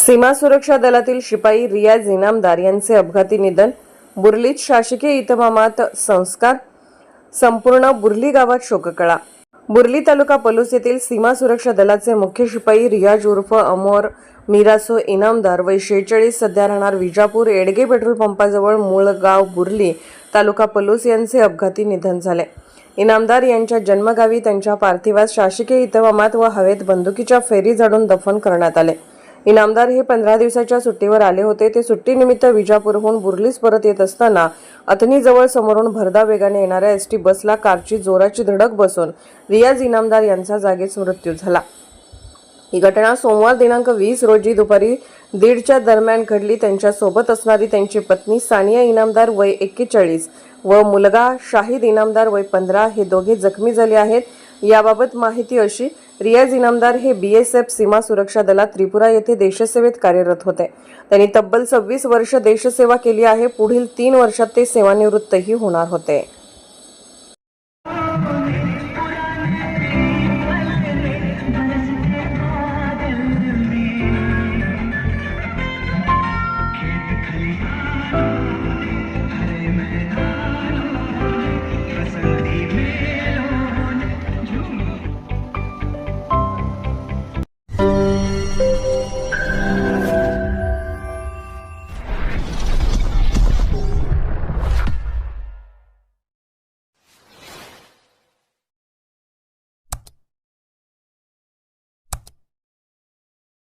सीमा सुरक्षा दलातील शिपाई रियाज इनामदार यांचे अपघाती निधन बुर्लीत शासकीय इतमामात संस्कार संपूर्ण बुर्ली गावात शोककळा. बुर्ली तालुका पलूस येथील सीमा सुरक्षा दलाचे मुख्य शिपाई रियाज उर्फ अमोर मिरासो इनामदार वय शेहेचाळीस सध्या राहणार विजापूर एडगे पेट्रोल पंपाजवळ मूळ गाव बुर्ली तालुका पलूस यांचे अपघाती निधन झाले. इनामदार यांच्या जन्मगावी त्यांच्या पार्थिवास शासकीय इतमामात व हवेत बंदुकीच्या फेरी झाडून दफन करण्यात आले. इनामदार हे पंधरा दिवसाच्या सुट्टीवर आले होते. ते सुट्टीनिमित्त विजापूरहून बुर्लीस परत येत असताना अथनीजवळ समोरून भरदा वेगाने येणाऱ्या एस टी बसला कारची जोराची धडक बसून रियाज इनामदार यांचा जागीच मृत्यू झाला. ही घटना सोमवार दिनांक वीस रोजी दुपारी दीडच्या दरम्यान घडली. त्यांच्यासोबत असणारी त्यांची पत्नी सानिया इनामदार वय एक्केचाळीस व मुलगा शाहिद इनामदार वय पंधरा हे दोघे जखमी झाले आहेत. याबाबत माहिती अशी रियाज इनामदार हे बी एस एफ सीमा सुरक्षा दलात त्रिपुरा येथे देशसेवेत कार्यरत होते. त्यांनी तब्बल सव्वीस वर्ष देशसेवा केली आहे पुढील तीन वर्षात ते सेवानिवृत्तही होणार होते.